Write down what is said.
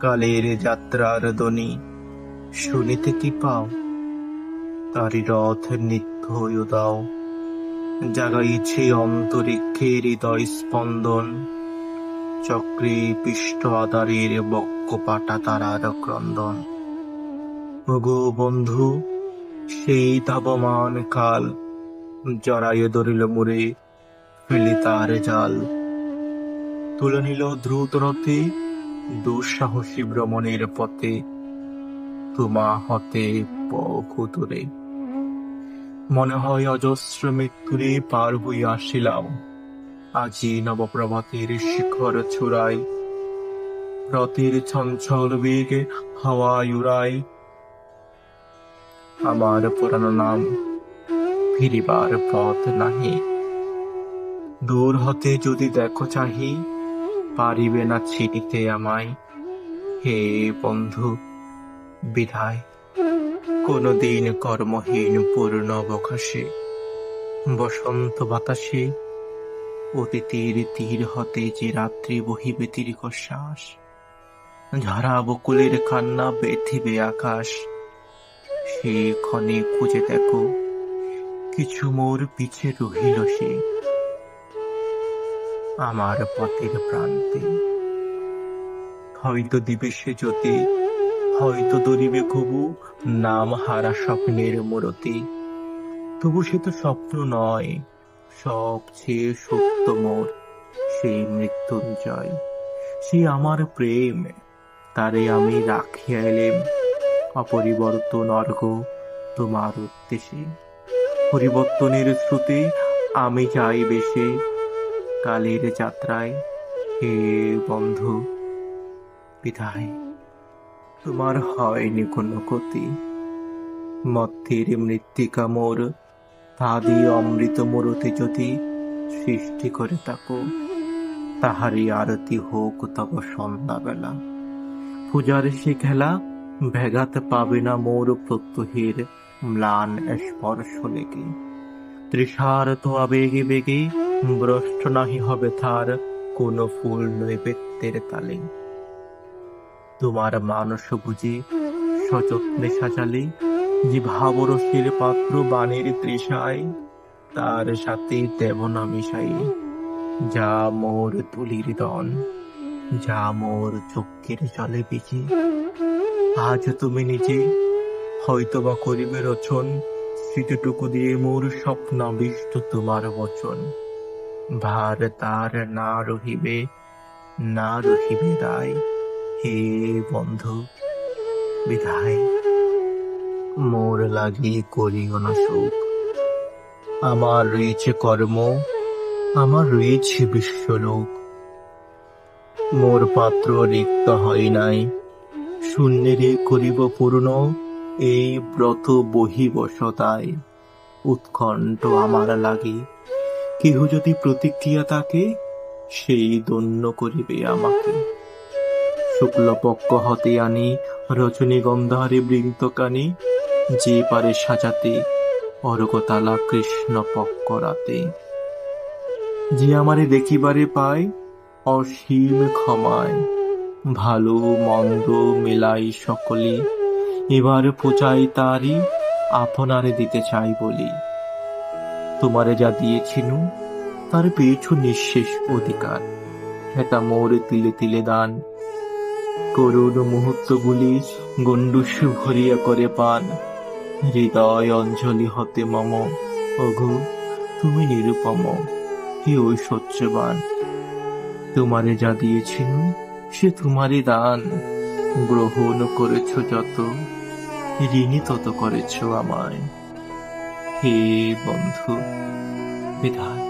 কালের যাত্রার ধ্বনি। শুনিতে কি পাও? তারি রথ নিত্য দাও জাগাইছে অন্তরিক্ষের হৃদয় স্পন্দন চক্রে পিষ্ট আদারের বক্ষ পাটা তারার ক্রন্দন। ওগো বন্ধু, সেই তাপমান কাল জড়াইয়ে ধরিল মুরে ফেলি তার জাল। তুলে নিল দ্রুত রথে দুঃসাহসী ভ্রমণের পথে তোমা হতে পথুরে মনে হয় অজস্র মৃত্যুরে পার হইয়া আসিলাম। আজি নবপ্রভাতের শিখর ছুড়াই রথের ছঞ্ছল বেগ হাওয়ায় উড়াই আমার পুরানো নাম ফিরিবার পথ নাহি। দূর হতে যদি দেখো চাহি পারিবে না ছিটিতে আমায়। হে বন্ধু, বিধায়, কোনদিন কর্মহীন পূর্ণ অবকাশে, বসন্ত বাতাসে অতীতের তীর হতে যে রাত্রি বহিবে দীর্ঘ শ্বাস ঝরা বকুলের কান্না বেথিবে আকাশ। সে ক্ষণে খুঁজে দেখো, কিছু মোর পিছে রহিল সে। আমার পথের প্রান্তে। হয়তো দিবে সে জ্যোতি, হয়তো দরিবে কবু নাম হারা স্বপ্নের মূরতি। তবু সে তো স্বপ্ন নয়, সবচেয়ে সত্য মোর সেই মৃত্যুঞ্জয়। সে আমার প্রেম, তারে আমি রাখিয়া এলেম। অপরিবর্তন অর্ঘ তোমার উদ্দেশ্যে। পরিবর্তনের স্রোতে আমি যাই বেশে কালের যাত্রায়। হে বন্ধু, বিদায়। তোমার হয়নি কোনো ক্ষতি। মধ্যের মৃত্তিকা মোর তাদি অমৃত মোরতে যদি সৃষ্টি করে তাকো তাহারই আরতি হোক তব সন্ধ্যাবেলা। পূজার সে খেলা ভেগাতে পাবে না মোর প্রত্যহের ম্লান স্পর্শ লেগে। তৃষার তো আবেগে বেগে ভ্রষ্ট নাহি হবে তার কোন ফুল নৈবেদ্যের তালে। তোমার মানস বুঝে সযত্নে সাজালে, যে ভাবরসের পাত্র বাণীর তৃষায়, তার সাথে দেব না মিশাই। যা মোর তুলির দন, যা মোর চক্ষের জলে বিজে আজ তুমি নিজে হয়তোবা করিবে রচন স্মৃতিটুকু দিয়ে মোর স্বপ্নাবিষ্ট তোমার বচন। ভার তার না রহিবে না রহিবে দায়। হে বন্ধু, বিধায়। মোর লাগি করিও না সুখ। আমার রয়েছে কর্ম, আমার রয়েছে বিশ্বলোক। মোর পাত্র রিক্ত হয় নাই, শূন্যেরে করিব পূর্ণ, এই ব্রত বহিবশতায়। উৎকণ্ঠ আমার লাগে কেহ যদি প্রতিক্রিয়া তাকে, সেই দন্য করিবে আমাকে। শুক্লপক্ষ হতে আনি, রজনীগন্ধারে বৃন্তকানি যে পারে সাজাতে, অরগতালা কৃষ্ণ পক্ষ রাতে। যে আমারে দেখিবারে পায়, অসীম ক্ষমায়। ভালো, মন্দ মেলাই সকলে, এবার পূজাই তারই আপনারে দিতে চাই বলি। তোমারে যা দিয়েছিনু তার পেয়েছ নিঃশেষ অধিকার। হেতা মোর তিলে তিলে দান। করুণ মুহূর্তগুলি গণ্ডুষ ভরিয়া করে পান। হৃদয় অঞ্জলি হতে মম অঘু তুমি নিরুপম, হে ঐশ্বর্যবান তোমারে যা দিয়েছিল সে তোমারই দান। গ্রহণ করেছ যত, ঋণী তত করেছ আমায়। হে বন্ধু বিধায়